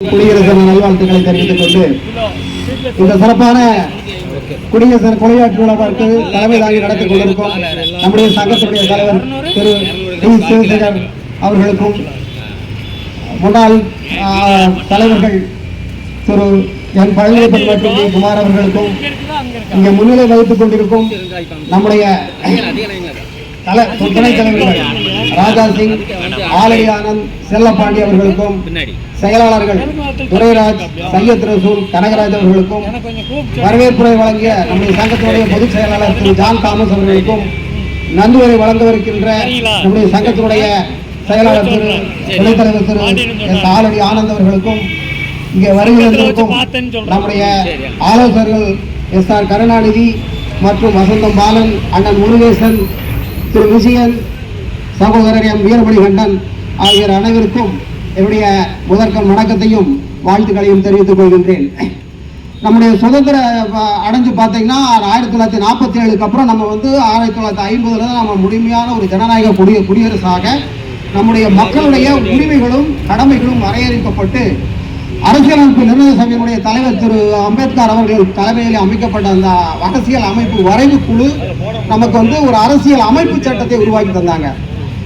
குடியரசு தின நல்வாழ்த்துக்களை தெரிவித்துக் கொண்டு இந்த சிறப்பான குடியரசு தின கொலையாற்று விழாவிற்கு தலைமை தாங்கி நடத்தி கொண்டிருக்கும் நம்முடைய சங்கத்துடைய தலைவர் திரு டி சிவசேகர் அவர்களுக்கும் முன்னாள் ஆ, தலைவர்கள் திரு என் பழனியப்பன் மற்றும் டி குமார் அவர்களுக்கும் இங்கே முன்னிலை வகித்துக் கொண்டிருக்கும் நம்முடைய துணை துணைத் தலைவர்கள். ராஜா சிங் ஆலடி ஆனந்த் செல்லப்பாண்டி அவர்களுக்கும் செயலாளர்கள் துரைராஜ் சையத் ரசூல் கனகராஜ் அவர்களுக்கும் வரவேற்புரை வழங்கிய நம்முடைய சங்கத்தினுடைய பொதுச் செயலாளர் திரு ஜான் தாமஸ் அவர்களுக்கும் நன்றியுரை வழங்கவிருக்கின்ற நம்முடைய சங்கத்தினுடைய செயலாளர் திரு துணைத் தலைவர் திரு ஆலடி ஆனந்த் அவர்களுக்கும் இங்கே வருகிறவர்களுக்கும் நம்முடைய ஆலோசகர்கள் எஸ் ஆர் கருணாநிதி மற்றும் வசந்தம் பாலன் அண்ணன் முருகேசன் திரு விஜயன் சகோதரர் எம் வீரமணிகண்டன் ஆகியோர் அனைவருக்கும் என்னுடைய முதற்கம் வணக்கத்தையும் வாழ்த்துக்களையும் தெரிவித்துக் கொள்கின்றேன். நம்முடைய சுதந்திர அடைஞ்சு பார்த்தீங்கன்னா ஆயிரத்தி தொள்ளாயிரத்தி நாற்பத்தி ஏழுக்கு அப்புறம் நம்ம வந்து ஆயிரத்தி தொள்ளாயிரத்தி ஐம்பதுல தான் நம்ம முழுமையான ஒரு ஜனநாயக குடிய குடியரசாக நம்முடைய மக்களுடைய உரிமைகளும் கடமைகளும் வரையறுக்கப்பட்டு அரசியலமைப்பு நிர்ணய சபையினுடைய தலைவர் திரு அம்பேத்கர் அவர்கள் தலைமையில் அமைக்கப்பட்ட அந்த அரசியல் அமைப்பு வரைவு குழு நமக்கு வந்து ஒரு அரசியல் அமைப்பு சட்டத்தை உருவாக்கி தந்தாங்க.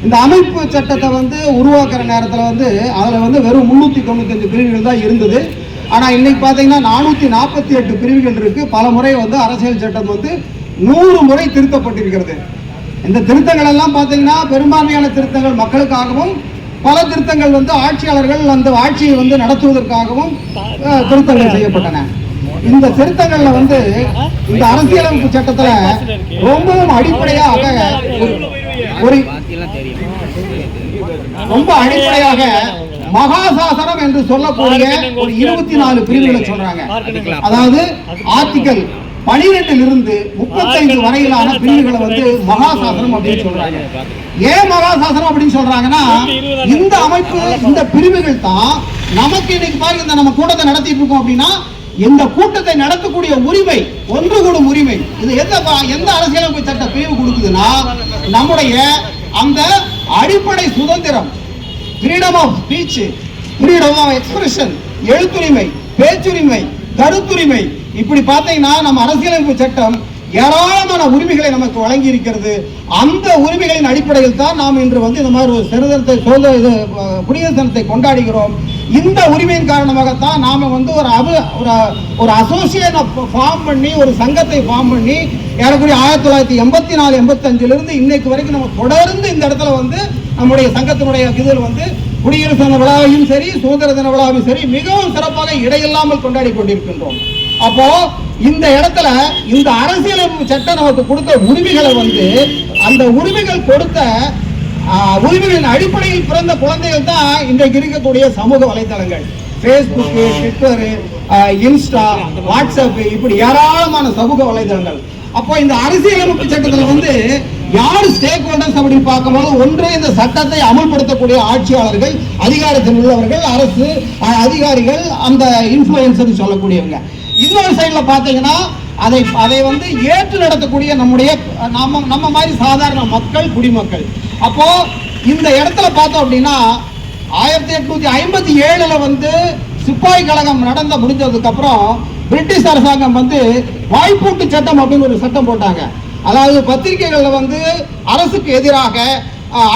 இந்த அமைப்பு சட்டத்தை வந்து உருவாக்குற நேரத்தில் வந்து அதில் வந்து வெறும் முந்நூற்றி தொண்ணூத்தஞ்சு பிரிவுகள் தான் இருந்தது. ஆனால் இன்னைக்கு பார்த்தீங்கன்னா நானூற்றி நாற்பத்தி எட்டு பிரிவுகள் இருக்குது பல முறை வந்து அரசியல் சட்டம் வந்து நூறு முறை திருத்தப்பட்டிருக்கிறது. இந்த திருத்தங்கள் எல்லாம் பார்த்தீங்கன்னா பெரும்பான்மையான திருத்தங்கள் மக்களுக்காகவும் பல திருத்தங்கள் வந்து ஆட்சியாளர்கள் அந்த ஆட்சியை வந்து நடத்துவதற்காகவும் திருத்தங்கள் செய்யப்பட்டன. இந்த திருத்தங்கள்ல வந்து இந்த அரசியலமைப்பு சட்டத்துல ரொம்பவும் அடிப்படையாக ஒரு ரொம்ப அடிப்படையாக மகாசாசனம் என்று சொல்லக்கூடிய ஒரு இருபத்தி நாலு பிரிவுகளை சொல்றாங்க. அதாவது ஆர்டிகல் பனிரெண்டில் இருந்து முப்பத்தைந்து வரையிலான பிரிவுகளை வந்து மகாசாசனம் அப்படின்னு சொல்றாங்க. ஏன் மகாசாசனம் அப்படின்னு சொல்றாங்கன்னா இந்த அமைப்பு இந்த பிரிவுகள் தான் நமக்கு இன்னைக்கு பாருங்க இந்த நம்ம கூட்டத்தை நடத்திட்டு இருக்கோம் அப்படின்னா இந்த கூட்டத்தை நடத்தக்கூடிய உரிமை ஒன்று கூடும் உரிமை. இது எந்த எந்த அரசியலமைப்பு சட்ட பிரிவு கொடுக்குதுன்னா நம்முடைய அந்த அடிப்படை சுதந்திரம் freedom of speech freedom of expression எழுத்துரிமை பேச்சுரிமை கருத்துரிமை இப்படி பார்த்தீங்கன்னா நம்ம அரசியலமைப்பு சட்டம் ஏராளமான உரிமைகளை நமக்கு வழங்கி இருக்கிறது அந்த உரிமைகளின் அடிப்படையில் தான் நாம் இன்று வந்து இந்த மாதிரி ஒரு சிறுதனத்தை சுதந்திர இது குடியரசு தினத்தை கொண்டாடுகிறோம். இந்த உரிமையின் காரணமாகத்தான் நாம வந்து ஒரு அபு ஒரு ஒரு அசோசியேஷனை ஃபார்ம் பண்ணி ஒரு சங்கத்தை ஃபார்ம் பண்ணி ஏறக்குறைய ஆயிரத்தி தொள்ளாயிரத்தி எண்பத்தி நாலு எண்பத்தஞ்சிலிருந்து இன்னைக்கு வரைக்கும் நம்ம தொடர்ந்து இந்த இடத்துல வந்து நம்முடைய சங்கத்தினுடைய இதில் வந்து குடியரசு தின விழாவையும் சரி சுதந்திர தின விழாவையும் சரி மிகவும் சிறப்பாக இடையில்லாமல் கொண்டாடி கொண்டிருக்கின்றோம். அப்போ இந்த இடத்துல இந்த அரசியல் சட்டம் நமக்கு கொடுத்த உரிமைகளை வந்து அந்த உரிமைகள் கொடுத்த ஆஹ், உரிமைகளின் அடிப்படையில் பிறந்த குழந்தைகள் தான் இன்றைக்கு இருக்கக்கூடிய சமூக வலைத்தளங்கள். ஃபேஸ்புக் ட்விட்டரு இன்ஸ்டா வாட்ஸ்அப் இப்படி ஏராளமான சமூக வலைதளங்கள் அப்போ இந்த அரசியலமைப்பு சட்டத்தில் வந்து யார் ஸ்டேக் ஹோல்டர்ஸ் அப்படின்னு பார்க்கும்போது ஒன்று இந்த சட்டத்தை அமல்படுத்தக்கூடிய ஆட்சியாளர்கள் அதிகாரத்தில் உள்ளவர்கள் அரசு அதிகாரிகள் அந்த இன்ஃபுளுசர் சொல்லக்கூடியவங்க. இன்னொரு சைடில் பார்த்தீங்கன்னா அதை அதை வந்து ஏற்று நடத்தக்கூடிய நம்முடைய நம்ம நம்ம மாதிரி சாதாரண மக்கள் குடிமக்கள். அப்போ இந்த இடத்துல பார்த்தோம் அப்படின்னா ஆயிரத்தி எட்நூத்தி ஐம்பத்தி ஏழுல வந்து சிப்பாய் கழகம் நடந்த முடிஞ்சதுக்கு அப்புறம் பிரிட்டிஷ் அரசாங்கம் வந்து வாய்ப்பூட்டு சட்டம் அப்படின்னு ஒரு சட்டம் போட்டாங்க. அதாவது பத்திரிகைகளில் வந்து அரசுக்கு எதிராக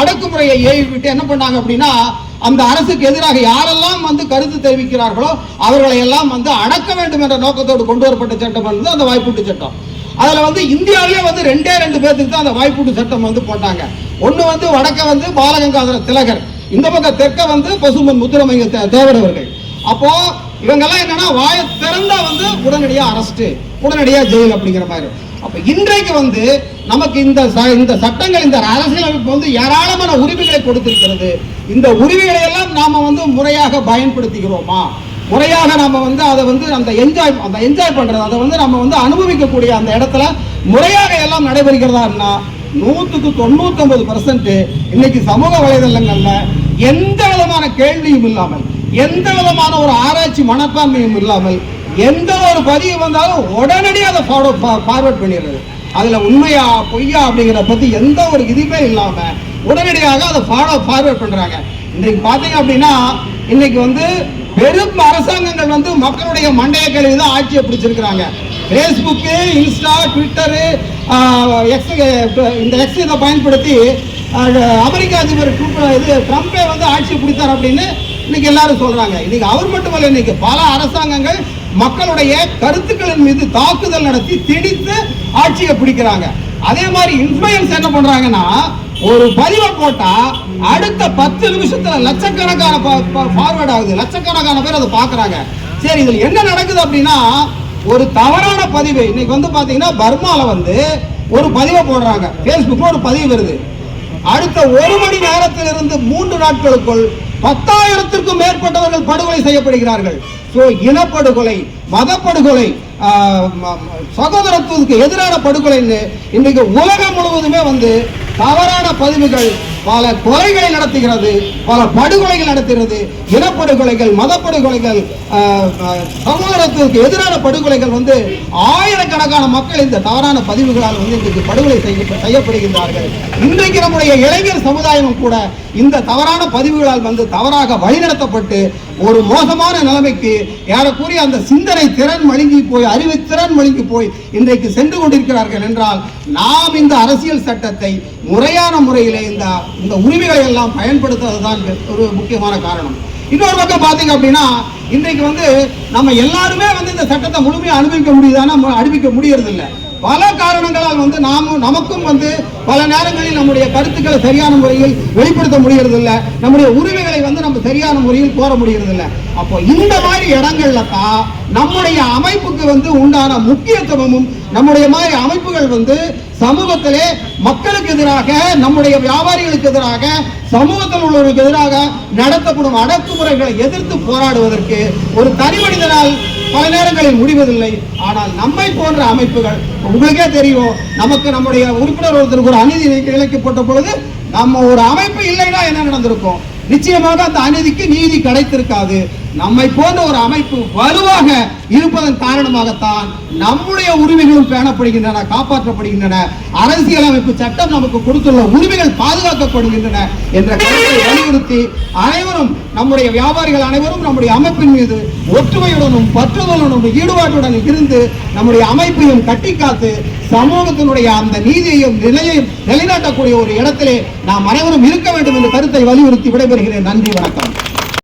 அடக்குமுறையை ஏவி விட்டு என்ன பண்ணாங்க அப்படின்னா அந்த அரசுக்கு எதிராக யாரெல்லாம் வந்து கருத்து தெரிவிக்கிறார்களோ அவர்களை எல்லாம் வந்து அடக்க வேண்டும் என்ற நோக்கத்தோடு கொண்டு வரப்பட்ட சட்டம் வந்து அந்த வாய்ப்பூட்டு சட்டம். அதில் வந்து இந்தியாவிலே வந்து ரெண்டே ரெண்டு பேர்த்துக்கு தான் அந்த வாய்ப்பூட்டு சட்டம் வந்து போட்டாங்க. ஒன்று வந்து வடக்க வந்து பாலகங்காதர திலகர் இந்த பக்கம் தெற்க வந்து பசுமன் முத்துரமைங்க தே- தேவர் அவர்கள். அப்போது இவங்கெல்லாம் என்னன்னா வாயை திறந்தா வந்து உடனடியா அரெஸ்ட் உடனடியா ஜெயில் அப்படிங்கிற மாதிரி. அப்ப இன்றைக்கு வந்து நமக்கு இந்த ச- இந்த சட்டங்கள் இந்த அரசியலமைப்பு வந்து ஏராளமான உரிமைகளை கொடுத்திருக்கிறது. இந்த உரிமைகளை எல்லாம் நாம வந்து முறையாக பயன்படுத்திக்கிறோமா முறையாக நாம வந்து அதை வந்து அந்த என்ஜாய் அந்த என்ஜாய் பண்றது அதை வந்து நம்ம வந்து அனுபவிக்கக்கூடிய அந்த இடத்துல முறையாக எல்லாம் நடைபெறுகிறதான்னா நூற்றுக்கு தொண்ணூத்தொன்பது பர்சன்ட் இன்னைக்கு சமூக வலைதளங்கள்ல எந்த விதமான கேள்வியும் இல்லாமல் எந்த விதமான ஒரு ஆராய்ச்சி மனப்பான்மையும் இல்லாமல் எந்த ஒரு பதிவு வந்தாலும் உடனடியாக அதை ஃபாலோ ஃபார்வர்ட் பண்ணிடுறது. அதில் உண்மையா பொய்யா அப்படிங்கிற பற்றி எந்த ஒரு இதுவுமே இல்லாமல் உடனடியாக அதை ஃபாலோ ஃபார்வர்ட் பண்ணுறாங்க இன்றைக்கு பார்த்தீங்க அப்படின்னா இன்னைக்கு வந்து பெரும் அரசாங்கங்கள் வந்து மக்களுடைய மண்டைய கல்வி தான் ஆட்சியை பிடிச்சிருக்கிறாங்க. ஃபேஸ்புக்கு இன்ஸ்டா ட்விட்டரு எக்ஸ் இந்த எக்ஸ் இதை பயன்படுத்தி அமெரிக்க அதிபர் இது ட்ரம்ப்பே வந்து ஆட்சியை பிடித்தார் அப்படின்னு இன்னைக்கு எல்லாரும் சொல்றாங்க. இன்னைக்கு அவர் மட்டுமல்ல இன்னைக்கு பல அரசாங்கங்கள் மக்களுடைய கருத்துக்களின் மீது தாக்குதல் நடத்தி திணித்து ஆட்சியை பிடிக்கிறாங்க. அதே மாதிரி இன்ஃபுளுயன்ஸ் என்ன பண்றாங்கன்னா ஒரு பதிவை போட்டா அடுத்த பத்து நிமிஷத்துல லட்சக்கணக்கான ஃபார்வர்ட் ஆகுது. லட்சக்கணக்கான பேர் அதை பாக்குறாங்க சரி இதுல என்ன நடக்குது அப்படின்னா ஒரு தவறான பதிவு. இன்னைக்கு வந்து பாத்தீங்கன்னா பர்மால வந்து ஒரு பதிவை போடுறாங்க. Facebookல ஒரு பதிவு வருது. அடுத்த ஒரு மணி நேரத்திலிருந்து மூன்று நாட்களுக்குள் பத்தாயிரத்திற்கும் மேற்பட்டவர்கள் படுகொலை செய்யப்படுகிறார்கள். ஸோ இனப்படுகொலை மதப்படுகொலை ஆஹ், சகோதரத்துவத்துக்கு எதிரான படுகொலைன்னு இன்னைக்கு உலகம் முழுவதுமே வந்து தவறான பதிவுகள் பல கொலைகளை நடத்துகிறது பல படுகொலைகள் நடத்துகிறது. இனப்படுகொலைகள் மதப்படுகொலைகள் ஆஹ், எதிரான படுகொலைகள் வந்து ஆயிரக்கணக்கான மக்கள் இந்த தவறான பதிவுகளால் வந்து இன்றைக்கு படுகொலை செய்ய செய்யப்படுகின்றார்கள். இன்றைக்கு நம்முடைய இளைஞர் சமுதாயமும் கூட இந்த தவறான பதிவுகளால் வந்து தவறாக வழிநடத்தப்பட்டு ஒரு மோசமான நிலைமைக்கு ஏறக்குறைய அந்த சிந்தனை திறன் மழுங்கி போய் அறிவு திறன் மழுங்கி போய் இன்றைக்கு சென்று கொண்டிருக்கிறார்கள் என்றால் நாம் இந்த அரசியல் சட்டத்தை முறையான முறையிலே இந்த இந்த உரிமைகளை எல்லாம் பயன்படுத்துவதுதான் ஒரு முக்கியமான காரணம். இன்னொரு பக்கம் பார்த்தீங்க அப்படின்னா இன்றைக்கு வந்து நம்ம எல்லாருமே வந்து இந்த சட்டத்தை முழுமையாக அனுபவிக்க முடியுதானா? அனுபவிக்க முடியறதில்லை. பல காரணங்களால் வந்து நாமும் நமக்கும் வந்து பல நேரங்களில் நம்முடைய கருத்துக்களை சரியான முறையில் வெளிப்படுத்த முடிகிறது இல்லை நம்முடைய உரிமைகளை வந்து நம்ம சரியான முறையில் கோர முடியறது இல்ல அப்போ இந்த மாதிரி இடங்கள்ல தான் நம்முடைய அமைப்புக்கு வந்து உண்டான முக்கியத்துவமும் நம்முடைய மாதிரி அமைப்புகள் வந்து சமூகத்திலே மக்களுக்கு எதிராக நம்முடைய வியாபாரிகளுக்கு எதிராக சமூகத்தில் உள்ளவர்களுக்கு எதிராக நடத்தப்படும் அடக்குமுறைகளை எதிர்த்து போராடுவதற்கு ஒரு தனி மனிதனால் பல நேரங்களில் முடிவதில்லை. ஆனால் நம்மை போன்ற அமைப்புகள் உங்களுக்கே தெரியும் நமக்கு நம்முடைய உறுப்பினர் ஒருத்தருக்கு ஒரு அநீதி இழைக்கப்பட்ட பொழுது நம்ம ஒரு அமைப்பு இல்லைன்னா என்ன நடந்திருக்கும்? நிச்சயமாக அந்த அநீதிக்கு நீதி கிடைத்திருக்காது. நம்மை போன்ற ஒரு அமைப்பு வலுவாக இருப்பதன் காரணமாகத்தான் நம்முடைய உரிமைகளும் பேணப்படுகின்றன காப்பாற்றப்படுகின்றன. அரசியலமைப்பு சட்டம் நமக்கு கொடுத்துள்ள உரிமைகள் பாதுகாக்கப்படுகின்றன என்ற கருத்தை வலியுறுத்தி அனைவரும் நம்முடைய வியாபாரிகள் அனைவரும் நம்முடைய அமைப்பின் மீது ஒற்றுமையுடனும் பற்றுதலுடனும் ஈடுபாட்டுடன் இருந்து நம்முடைய அமைப்பையும் கட்டி காத்து சமூகத்தினுடைய அந்த நீதியையும் நிலையையும் நிலைநாட்டக்கூடிய ஒரு இடத்திலே நாம் அனைவரும் இருக்க வேண்டும் என்ற கருத்தை வலியுறுத்தி விடைபெறுகிறேன். நன்றி வணக்கம்.